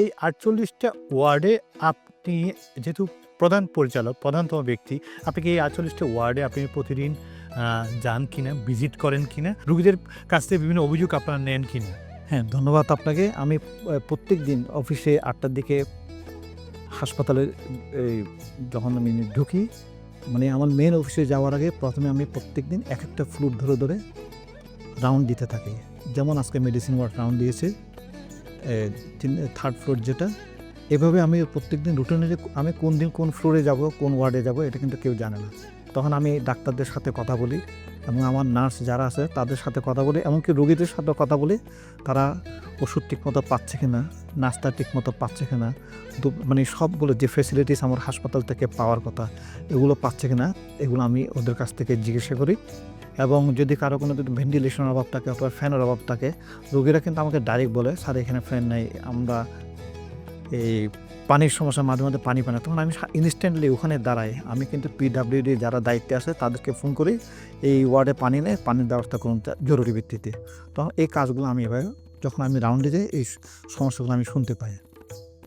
এই আটচল্লিশটা ওয়ার্ডে আপনি যেহেতু প্রধান পরিচালক, প্রধানতম ব্যক্তি, আপনি কি এই আটচল্লিশটা ওয়ার্ডে আপনি প্রতিদিন যান কিনা, ভিজিট করেন কিনা, রুগীদের কাছ থেকে বিভিন্ন অভিযোগ আপনারা নেন কিনা? হ্যাঁ ধন্যবাদ আপনাকে। আমি প্রত্যেক দিন অফিসে আটটার দিকে হাসপাতালে যখন আমি ঢুকি মানে আমার মেন অফিসে যাওয়ার আগে প্রথমে আমি প্রত্যেক দিন এক একটা ফ্লুট ধরে ধরে রাউন্ড দিতে থাকি। যেমন আজকে মেডিসিন ওয়ার্ড রাউন্ড দিয়েছে থার্ড ফ্লোর যেটা, এভাবে আমি প্রত্যেক দিন রুটিনে যে আমি কোন দিন কোন ফ্লোরে যাব, কোন ওয়ার্ডে যাব, এটা কিন্তু কেউ জানে না। তখন আমি ডাক্তারদের সাথে কথা বলি এবং আমার নার্স যারা আছে, তাদের সাথে কথা বলি, এমনকি রোগীদের সাথে কথা বলি, তারা ওষুধ ঠিকমতো পাচ্ছে কিনা নাস্তা ঠিকমতো পাচ্ছে কিনা মানে সবগুলো যে ফেসিলিটিস আমার হাসপাতাল থেকে পাওয়ার কথা, এগুলো পাচ্ছে কিনা, এগুলো আমি ওদের কাছ থেকে জিজ্ঞাসা করি। এবং যদি কারও কোনো যদি ভেন্টিলেশনের অভাব থাকে অথবা ফ্যানের অভাব থাকে, রোগীরা কিন্তু আমাকে ডাইরেক্ট বলে, স্যার, এখানে ফ্যান নেই, আমরা এই পানির সমস্যা মাঝে মাঝে পানি পায় না। তখন আমি ইনস্ট্যান্টলি ওখানে দাঁড়াই। আমি কিন্তু পিডাব্লিউডি যারা দায়িত্বে আছে, তাদেরকে ফোন করি, এই ওয়ার্ডে পানি নেই, পানির ব্যবস্থা করুন, জরুরি ভিত্তিতে। তখন এই কাজগুলো আমি এভাবে যখন আমি রাউন্ডে যাই এই সমস্যাগুলো আমি শুনতে পাই।